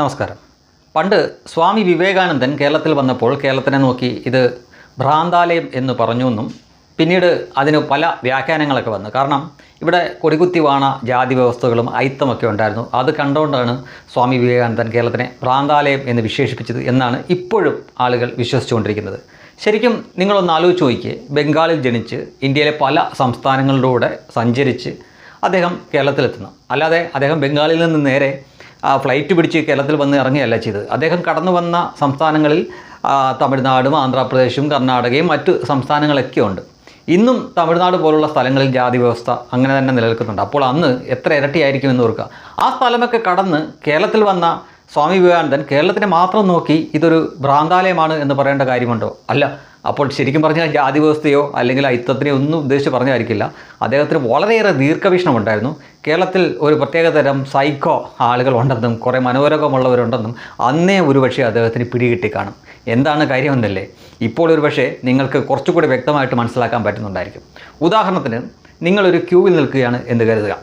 നമസ്കാരം. പണ്ട് സ്വാമി വിവേകാനന്ദൻ കേരളത്തിൽ വന്നപ്പോൾ കേരളത്തിനെ നോക്കി ഇത് ഭ്രാന്താലയം എന്ന് പറഞ്ഞു എന്നും പിന്നീട് അതിന് പല വ്യാഖ്യാനങ്ങളൊക്കെ വന്നു. കാരണം ഇവിടെ കൊടികുത്തി വാണ ജാതി വ്യവസ്ഥകളും ഐത്തമൊക്കെ ഉണ്ടായിരുന്നു. അത് കണ്ടുകൊണ്ടാണ് സ്വാമി വിവേകാനന്ദൻ കേരളത്തിനെ ഭ്രാന്താലയം എന്ന് വിശേഷിപ്പിച്ചത് എന്നാണ് ഇപ്പോഴും ആളുകൾ വിശ്വസിച്ചുകൊണ്ടിരിക്കുന്നത്. ശരിക്കും നിങ്ങളൊന്ന് ആലോചിച്ച് നോക്കിയേ ബംഗാളിൽ ജനിച്ച് ഇന്ത്യയിലെ പല സംസ്ഥാനങ്ങളിലൂടെ സഞ്ചരിച്ച് അദ്ദേഹം കേരളത്തിലെത്തുന്നു. അല്ലാതെ അദ്ദേഹം ബംഗാളിൽ നിന്ന് നേരെ ഫ്ലൈറ്റ് പിടിച്ച് കേരളത്തിൽ വന്ന് ഇറങ്ങുകയല്ല ചെയ്തത്. അദ്ദേഹം കടന്നു വന്ന സംസ്ഥാനങ്ങളിൽ തമിഴ്നാടും ആന്ധ്രാപ്രദേശും കർണാടകയും മറ്റ് സംസ്ഥാനങ്ങളൊക്കെ ഉണ്ട്. ഇന്നും തമിഴ്നാട് പോലുള്ള സ്ഥലങ്ങളിൽ ജാതി വ്യവസ്ഥ അങ്ങനെ തന്നെ നിലനിൽക്കുന്നുണ്ട്. അപ്പോൾ അന്ന് എത്ര ഇരട്ടിയായിരിക്കും എന്ന് ഓർക്കുക. ആ സ്ഥലമൊക്കെ കടന്ന് കേരളത്തിൽ വന്ന സ്വാമി വിവേകാനന്ദൻ കേരളത്തിനെ മാത്രം നോക്കി ഇതൊരു ഭ്രാന്താലയമാണ് എന്ന് പറയേണ്ട കാര്യമുണ്ടോ? അല്ല. അപ്പോൾ ശരിക്കും പറഞ്ഞാൽ ജാതി വ്യവസ്ഥയോ അല്ലെങ്കിൽ അയിത്തത്തിനെയോ ഒന്നും ഉദ്ദേശിച്ച് പറഞ്ഞായിരിക്കില്ല അദ്ദേഹത്തിന് വളരെയേറെ ദീർഘവീക്ഷണം ഉണ്ടായിരുന്നു കേരളത്തിൽ ഒരു പ്രത്യേകതരം സൈക്കോ ആളുകൾ ഉണ്ടെന്നും കുറേ മനോരോഗമുള്ളവരുണ്ടെന്നും അന്നേ ഒരുപക്ഷെ അദ്ദേഹത്തിന് പിടികിട്ടി കാണും. എന്താണ് കാര്യമെന്നല്ലേ ഇപ്പോൾ ഒരുപക്ഷെ നിങ്ങൾക്ക് കുറച്ചുകൂടി വ്യക്തമായിട്ട് മനസ്സിലാക്കാൻ പറ്റുന്നുണ്ടായിരിക്കും. ഉദാഹരണത്തിന് നിങ്ങളൊരു ക്യൂവിൽ നിൽക്കുകയാണ് എന്ന് കരുതുക.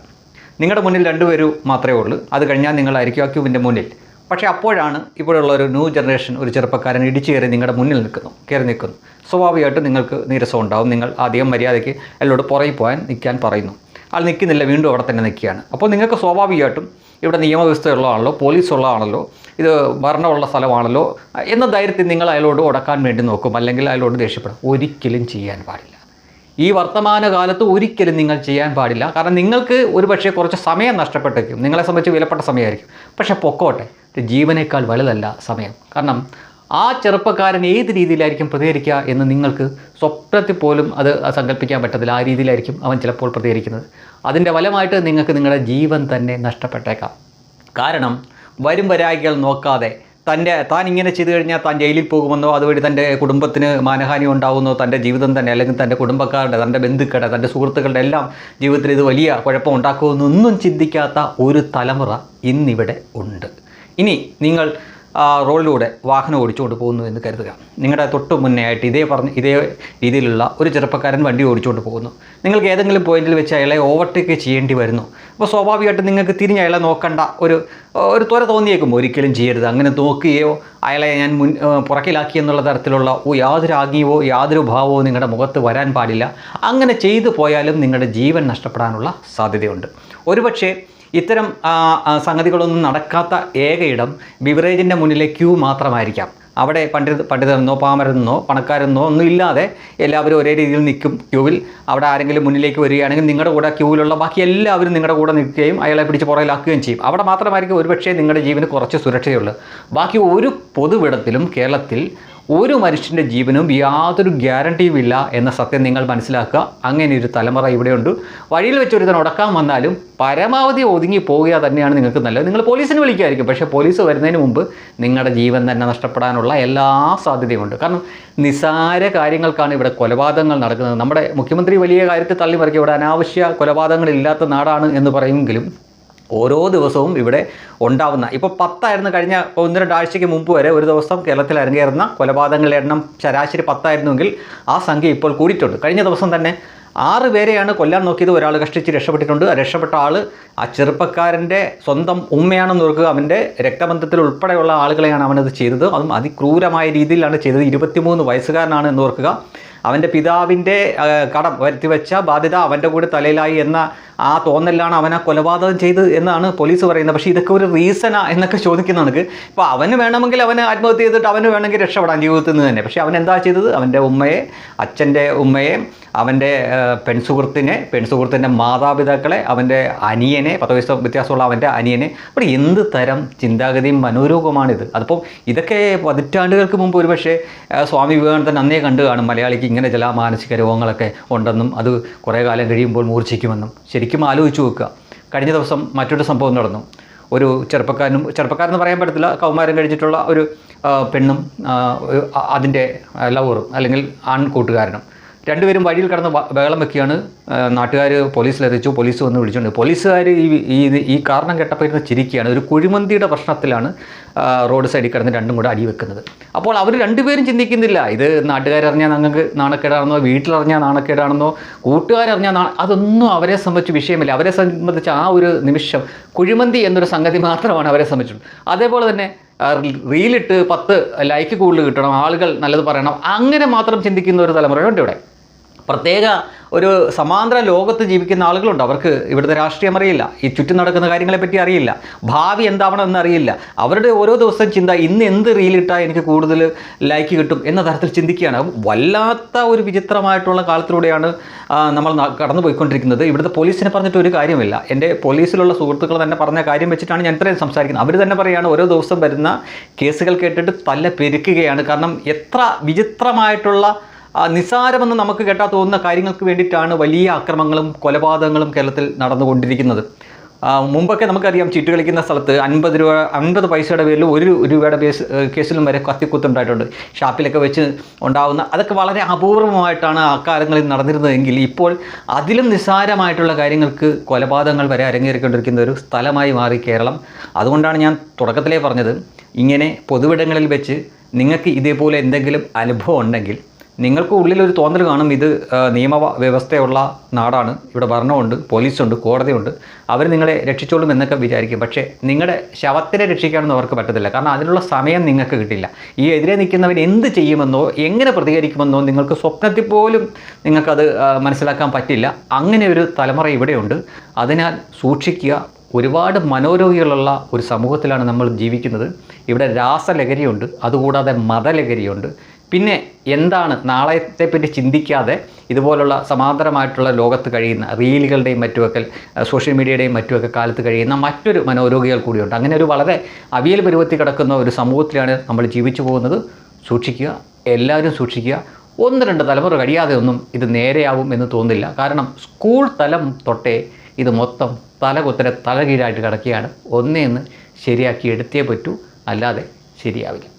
നിങ്ങളുടെ മുന്നിൽ രണ്ടുപേരും മാത്രമേ ഉള്ളൂ. അത് കഴിഞ്ഞാൽ നിങ്ങളായിരിക്കും ആ ക്യൂവിന്റെ മുന്നിൽ. പക്ഷേ അപ്പോഴാണ് ഇവിടെയുള്ള ഒരു ന്യൂ ജനറേഷൻ ഒരു ചെറുപ്പക്കാരൻ ഇടിച്ചു കയറി നിങ്ങളുടെ മുന്നിൽ നിൽക്കുന്നു കയറി നിൽക്കുന്നു. സ്വാഭാവികമായിട്ടും നിങ്ങൾക്ക് നീരസം ഉണ്ടാവും. നിങ്ങൾ അധികം മര്യാദയ്ക്ക് എല്ലോട് പുറകിൽ പോകാൻ നിൽക്കാൻ പറയുന്നു. ആൾ നിൽക്കുന്നില്ല വീണ്ടും അവിടെ തന്നെ നിൽക്കുകയാണ്. അപ്പോൾ നിങ്ങൾക്ക് സ്വാഭാവികമായിട്ടും ഇവിടെ നിയമവ്യവസ്ഥ ഉള്ളതാണല്ലോ പോലീസ് ഉള്ളതാണല്ലോ ഇത് ഭരണമുള്ള സ്ഥലമാണല്ലോ എന്ന ധൈര്യത്തിൽ നിങ്ങൾ അയാളോട് ഉടക്കാൻ വേണ്ടി നോക്കും. അല്ലെങ്കിൽ അയാളോട് ദേഷ്യപ്പെടും. ഒരിക്കലും ചെയ്യാൻ പാടില്ല. ഈ വർത്തമാനകാലത്ത് ഒരിക്കലും നിങ്ങൾ ചെയ്യാൻ പാടില്ല. കാരണം നിങ്ങൾക്ക് ഒരു പക്ഷേ കുറച്ച് സമയം നഷ്ടപ്പെട്ടേക്കും. നിങ്ങളെ സംബന്ധിച്ച് വിലപ്പെട്ട സമയമായിരിക്കും. പക്ഷേ പൊക്കോട്ടെ. ജീവനേക്കാൾ വലുതല്ല സമയം. കാരണം ആ ചെറുപ്പക്കാരൻ ഏത് രീതിയിലായിരിക്കും പ്രതികരിക്കുക എന്ന് നിങ്ങൾക്ക് സ്വപ്നത്തിൽ പോലും അത് സങ്കല്പിക്കാൻ പറ്റത്തില്ല. ആ രീതിയിലായിരിക്കും അവൻ ചിലപ്പോൾ പ്രതികരിക്കുന്നത്. അതിന്റെ ഫലമായിട്ട് നിങ്ങൾക്ക് നിങ്ങളുടെ ജീവൻ തന്നെ നഷ്ടപ്പെട്ടേക്കാം. കാരണം വരും വരായികൾ നോക്കാതെ തന്റെ താൻ ഇങ്ങനെ ചെയ്തു കഴിഞ്ഞാൽ താൻ ജയിലിൽ പോകുമെന്നോ അതുവഴി തന്റെ കുടുംബത്തിന് മാനഹാനി ഉണ്ടാകുന്നോ തന്റെ ജീവിതം തന്നെ അല്ലെങ്കിൽ തന്റെ കുടുംബക്കാരുടെ തന്റെ ബന്ധുക്കളുടെ തന്റെ സുഹൃത്തുക്കളുടെ എല്ലാം ജീവിതത്തിൽ ഇത് വലിയ കുഴപ്പം ഉണ്ടാക്കുമെന്നൊന്നും ചിന്തിക്കാത്ത ഒരു തലമുറ ഇന്നിവിടെ ഉണ്ട്. ഇനി നിങ്ങൾ റോഡിലൂടെ വാഹനം ഓടിച്ചുകൊണ്ട് പോകുന്നു എന്ന് കരുതുക. നിങ്ങളുടെ തൊട്ട് മുന്നേ ആയിട്ട് ഇതേ പറഞ്ഞ് ഇതേ രീതിയിലുള്ള ഒരു ചെറുപ്പക്കാരൻ വണ്ടി ഓടിച്ചുകൊണ്ട് പോകുന്നു. നിങ്ങൾക്ക് ഏതെങ്കിലും പോയിന്റിൽ വെച്ച് അയാളെ ഓവർടേക്ക് ചെയ്യേണ്ടി വരുന്നു. അപ്പോൾ സ്വാഭാവികമായിട്ടും നിങ്ങൾക്ക് തിരിഞ്ഞ് അയാളെ നോക്കണ്ട ഒരു ഒരു ത്വര തോന്നിയേക്കും. ഒരിക്കലും ചെയ്യരുത്. അങ്ങനെ നോക്കുകയോ അയാളെ ഞാൻ മുൻ പുറക്കിലാക്കി എന്നുള്ള തരത്തിലുള്ള യാതൊരു ആജ്ഞയോ യാതൊരു ഭാവമോ നിങ്ങളുടെ മുഖത്ത് വരാൻ പാടില്ല. അങ്ങനെ ചെയ്തു പോയാലും നിങ്ങളുടെ ജീവൻ നഷ്ടപ്പെടാനുള്ള സാധ്യതയുണ്ട്. ഒരുപക്ഷേ ഇത്തരം സംഗതികളൊന്നും നടക്കാത്ത ഏകയിടം ബിവറേജിന്റെ മുന്നിലെ ക്യൂ മാത്രമായിരിക്കാം. അവിടെ പണ്ഡിത പണ്ഡിതരെന്നോ പാമരെന്നോ പണക്കാരെന്നോ ഒന്നും ഇല്ലാതെ എല്ലാവരും ഒരേ രീതിയിൽ നിൽക്കും ക്യൂവിൽ. അവിടെ ആരെങ്കിലും മുന്നിലേക്ക് വരികയാണെങ്കിൽ നിങ്ങളുടെ കൂടെ ക്യൂവിലുള്ള ബാക്കി എല്ലാവരും നിങ്ങളുടെ കൂടെ നിൽക്കുകയും അയാളെ പിടിച്ച് പുറകിലാക്കുകയും ചെയ്യും. അവിടെ മാത്രമായിരിക്കും ഒരുപക്ഷേ നിങ്ങളുടെ ജീവന് കുറച്ച് സുരക്ഷയുള്ളൂ. ബാക്കി ഒരു പൊതുവിടത്തിലും കേരളത്തിൽ ഒരു മനുഷ്യന്റെ ജീവനും യാതൊരു ഗ്യാരണ്ടിയും ഇല്ല എന്ന സത്യം നിങ്ങൾ മനസ്സിലാക്കുക. അങ്ങനെ ഒരു തലമുറ ഇവിടെയുണ്ട്. വഴിയിൽ വെച്ച് ഒരുത്തൻ ഉടക്കാൻ വന്നാലും പരമാവധി ഒതുങ്ങി പോവുക തന്നെയാണ് നിങ്ങൾക്ക് നല്ലത്. നിങ്ങൾ പോലീസിനെ വിളിക്കുമായിരിക്കും. പക്ഷേ പോലീസ് വരുന്നതിന് മുമ്പ് നിങ്ങളുടെ ജീവൻ തന്നെ നഷ്ടപ്പെടാനുള്ള എല്ലാ സാധ്യതയുമുണ്ട് കാരണം നിസാര കാര്യങ്ങൾക്കാണ് ഇവിടെ കൊലപാതകങ്ങൾ നടക്കുന്നത്. നമ്മുടെ മുഖ്യമന്ത്രി വലിയ കാര്യത്തിൽ തള്ളിമറിക്കുക ഇവിടെ അനാവശ്യ കൊലപാതകങ്ങളില്ലാത്ത നാടാണ് എന്ന് പറയുമെങ്കിലും ഓരോ ദിവസവും ഇവിടെ ഉണ്ടാവുന്ന. ഇപ്പോൾ പത്തായിരുന്നു കഴിഞ്ഞ ഒന്ന് രണ്ടാഴ്ചയ്ക്ക് മുമ്പ് വരെ ഒരു ദിവസം കേരളത്തിൽ അരങ്ങേറുന്ന കൊലപാതകങ്ങളുടെ എണ്ണം ശരാശരി പത്തായിരുന്നുവെങ്കിൽ ആ സംഖ്യ ഇപ്പോൾ കൂടിയിട്ടുണ്ട്. കഴിഞ്ഞ ദിവസം തന്നെ ആറ് പേരെയാണ് കൊല്ലാൻ നോക്കിയത്. ഒരാൾ കഷ്ടിച്ച് രക്ഷപ്പെട്ടിട്ടുണ്ട്. രക്ഷപ്പെട്ട ആൾ ആ ചെറുപ്പക്കാരന്റെ സ്വന്തം ഉമ്മയാണെന്ന് ഓർക്കുക. അവന്റെ രക്തബന്ധത്തിൽ ഉൾപ്പെടെയുള്ള ആളുകളെയാണ് അവനത് ചെയ്തത്. അതും അതിക്രൂരമായ രീതിയിലാണ് ചെയ്തത്. ഇരുപത്തിമൂന്ന് വയസ്സുകാരനാണ് എന്ന് ഓർക്കുക. അവന്റെ പിതാവിന്റെ കടം വരുത്തിവെച്ച ബാധ്യത അവന്റെ കൂടെ തലയിലായി എന്ന ആ തോന്നലിലാണ് അവൻ ആ കൊലപാതകം ചെയ്ത് എന്നാണ് പോലീസ് പറയുന്നത്. പക്ഷേ ഇതൊക്കെ ഒരു റീസണാ എന്നൊക്കെ ചോദിക്കുന്ന കണക്ക്. ഇപ്പോൾ അവന് വേണമെങ്കിൽ അവന് ആത്മഹത്യ ചെയ്തിട്ട് അവന് വേണമെങ്കിൽ രക്ഷപ്പെടാൻ ജീവിതത്തിൽ നിന്ന് തന്നെ. പക്ഷേ അവൻ എന്താ ചെയ്തത്? അവന്റെ ഉമ്മയെ അച്ഛന്റെ ഉമ്മയെ അവന്റെ പെൺസുഹൃത്തിനെ പെൺസുഹൃത്തിന്റെ മാതാപിതാക്കളെ അവന്റെ അനിയനെ പത്ത് വയസ്സ് വ്യത്യാസമുള്ള അവന്റെ അനിയനെ. അപ്പോൾ എന്ത് തരം ചിന്താഗതിയും മനോരോഗമാണിത് അതിപ്പോൾ ഇതൊക്കെ പതിറ്റാണ്ടുകൾക്ക് മുമ്പ് ഒരുപക്ഷെ പക്ഷേ സ്വാമി വിവേകാനന്ദൻ അന്നേ കണ്ടു കാണും മലയാളിക്ക് ഇങ്ങനെ ചില മാനസിക രോഗങ്ങളൊക്കെ ഉണ്ടെന്നും അത് കുറേ കാലം കഴിയുമ്പോൾ മൂർച്ഛിക്കുമെന്നും. ശരിക്കും ആലോചിച്ച് നോക്കുക. കഴിഞ്ഞ ദിവസം മറ്റൊരു സംഭവം നടന്നു. ഒരു ചെറുപ്പക്കാരനും ചെറുപ്പക്കാരെന്ന് പറയാൻ പറ്റത്തില്ല കൗമാരം കഴിച്ചിട്ടുള്ള ഒരു പെണ്ണും അതിന്റെ ലവറും അല്ലെങ്കിൽ ആൺകൂട്ടുകാരനും. രണ്ടുപേരും വഴിയിൽ കടന്ന് ബഹളം വെക്കുകയാണ്. നാട്ടുകാർ പോലീസിലെത്തിച്ചു പോലീസ് വന്ന് വിളിച്ചുകൊണ്ട് പോലീസുകാർ ഈ ഈ ഈ കാരണം കേട്ടപ്പോൾ ഇരുന്ന് ചിരിക്കുകയാണ്. ഒരു കുഴിമന്തിയുടെ പ്രശ്നത്തിലാണ് റോഡ് സൈഡിൽ കിടന്ന് രണ്ടും കൂടെ അടി വെക്കുന്നത്. അപ്പോൾ അവർ രണ്ടുപേരും ചിന്തിക്കുന്നില്ല. ഇത് നാട്ടുകാരറിഞ്ഞാൽ ഞങ്ങൾക്ക് നാണക്കേടാണെന്നോ വീട്ടിലറിഞ്ഞാൽ നാണക്കേടാണെന്നോ കൂട്ടുകാരറിഞ്ഞാൽ നാ അതൊന്നും അവരെ സംബന്ധിച്ച് വിഷയമില്ല. അവരെ സംബന്ധിച്ച് ആ ഒരു നിമിഷം കുഴിമന്തി എന്നൊരു സംഗതി മാത്രമാണ് അവരെ സംബന്ധിച്ചിട്ടുള്ളത് അതേപോലെ തന്നെ റീലിട്ട് പത്ത് ലൈക്ക് കൂടുതൽ കിട്ടണം ആളുകൾ നല്ലത് പറയണം അങ്ങനെ മാത്രം ചിന്തിക്കുന്ന ഒരു തലമുറയുണ്ട് ഇവിടെ. പ്രത്യേക ഒരു സമാന്തര ലോകത്ത് ജീവിക്കുന്ന ആളുകളുണ്ട്. അവർക്ക് ഇവിടുത്തെ രാഷ്ട്രീയം അറിയില്ല. ഈ ചുറ്റും നടക്കുന്ന കാര്യങ്ങളെപ്പറ്റി അറിയില്ല. ഭാവി എന്താവണമെന്ന് അറിയില്ല. അവരുടെ ഓരോ ദിവസം ചിന്ത ഇന്ന് എന്ത് റീലിട്ടാൽ എനിക്ക് കൂടുതൽ ലൈക്ക് കിട്ടും എന്ന തരത്തിൽ ചിന്തിക്കുകയാണ്. വല്ലാത്ത ഒരു വിചിത്രമായിട്ടുള്ള കാലത്തിലൂടെയാണ് നമ്മൾ കടന്നു പോയിക്കൊണ്ടിരിക്കുന്നത് ഇവിടുത്തെ പോലീസിനെ പറഞ്ഞിട്ട് ഒരു കാര്യമില്ല. എന്റെ പോലീസിലുള്ള സുഹൃത്തുക്കൾ തന്നെ പറഞ്ഞ കാര്യം വെച്ചിട്ടാണ് ഞാൻ ഇത്രയും സംസാരിക്കുന്നത്. അവർ തന്നെ പറയുകയാണ് ഓരോ ദിവസം വരുന്ന കേസുകൾ കേട്ടിട്ട് തല്ല പെരുക്കുകയാണ്. കാരണം എത്ര വിചിത്രമായിട്ടുള്ള നിസ്സാരമെന്ന് നമുക്ക് കേട്ടാൽ തോന്നുന്ന കാര്യങ്ങൾക്ക് വേണ്ടിയിട്ടാണ് വലിയ അക്രമങ്ങളും കൊലപാതകങ്ങളും കേരളത്തിൽ നടന്നുകൊണ്ടിരിക്കുന്നത്. മുമ്പൊക്കെ നമുക്കറിയാം ചീട്ട് കളിക്കുന്ന സ്ഥലത്ത് അൻപത് രൂപ അൻപത് പൈസയുടെ പേരിൽ ഒരു രൂപയുടെ കേസ് കേസിലും വരെ കത്തിക്കുത്തുണ്ടായിട്ടുണ്ട്. ഷാപ്പിലൊക്കെ വെച്ച് ഉണ്ടാകുന്ന അതൊക്കെ വളരെ അപൂർവമായിട്ടാണ് അക്കാലങ്ങളിൽ നടന്നിരുന്നതെങ്കിൽ ഇപ്പോൾ അതിലും നിസ്സാരമായിട്ടുള്ള കാര്യങ്ങൾക്ക് കൊലപാതകങ്ങൾ വരെ അരങ്ങേറിക്കൊണ്ടിരിക്കുന്ന ഒരു സ്ഥലമായി മാറി കേരളം. അതുകൊണ്ടാണ് ഞാൻ തുടക്കത്തിലേ പറഞ്ഞത് ഇങ്ങനെ പൊതുവിടങ്ങളിൽ വെച്ച് നിങ്ങൾക്ക് ഇതേപോലെ എന്തെങ്കിലും അനുഭവം ഉണ്ടെങ്കിൽ നിങ്ങൾക്ക് ഒരു തോന്നൽ കാണും ഇത് നിയമ വ്യവസ്ഥയുള്ള നാടാണ്. ഇവിടെ ഭരണമുണ്ട് പോലീസുണ്ട് കോടതിയുണ്ട്. അവർ നിങ്ങളെ രക്ഷിച്ചോളും എന്നൊക്കെ വിചാരിക്കും. പക്ഷേ നിങ്ങളുടെ ശവത്തിനെ രക്ഷിക്കാനൊന്നും അവർക്ക് പറ്റത്തില്ല. കാരണം അതിനുള്ള സമയം നിങ്ങൾക്ക് കിട്ടില്ല. ഈ എതിരെ നിൽക്കുന്നവൻ എന്ത് ചെയ്യുമെന്നോ എങ്ങനെ പ്രതികരിക്കുമെന്നോ നിങ്ങൾക്ക് സ്വപ്നത്തിൽ പോലും നിങ്ങൾക്കത് മനസ്സിലാക്കാൻ പറ്റില്ല. അങ്ങനെ ഒരു തലമുറ ഇവിടെയുണ്ട്. അതിനാൽ സൂക്ഷിക്കുക. ഒരുപാട് മനോരോഗികളുള്ള ഒരു സമൂഹത്തിലാണ് നമ്മൾ ജീവിക്കുന്നത്. ഇവിടെ രാസലഹരിയുണ്ട്. അതുകൂടാതെ മതലഹരിയുണ്ട്. പിന്നെ എന്താണ് നാളത്തെപ്പറ്റി ചിന്തിക്കാതെ ഇതുപോലുള്ള സമാന്തരമായിട്ടുള്ള ലോകത്ത് കഴിയുന്ന റീലുകളുടെയും മറ്റുമൊക്കെ സോഷ്യൽ മീഡിയയുടെയും മറ്റുമൊക്കെ കാലത്ത് കഴിയുന്ന മറ്റൊരു മനോരോഗികൾ കൂടിയുണ്ട്. അങ്ങനെ ഒരു വളരെ അവിയൽ പരുവത്തി കിടക്കുന്ന ഒരു സമൂഹത്തിലാണ് നമ്മൾ ജീവിച്ചു പോകുന്നത്. സൂക്ഷിക്കുക എല്ലാവരും സൂക്ഷിക്കുക. ഒന്ന് രണ്ട് തലമുറ കഴിയാതെ ഒന്നും ഇത് നേരെയാവും എന്ന് തോന്നില്ല കാരണം സ്കൂൾ തലം തൊട്ടേ ഇത് മൊത്തം തലകുത്തനെ തലകീഴായിട്ട് കിടക്കുകയാണ്. ഒന്നേന്ന് ശരിയാക്കി എടുത്തേ പറ്റൂ അല്ലാതെ ശരിയാവില്ല.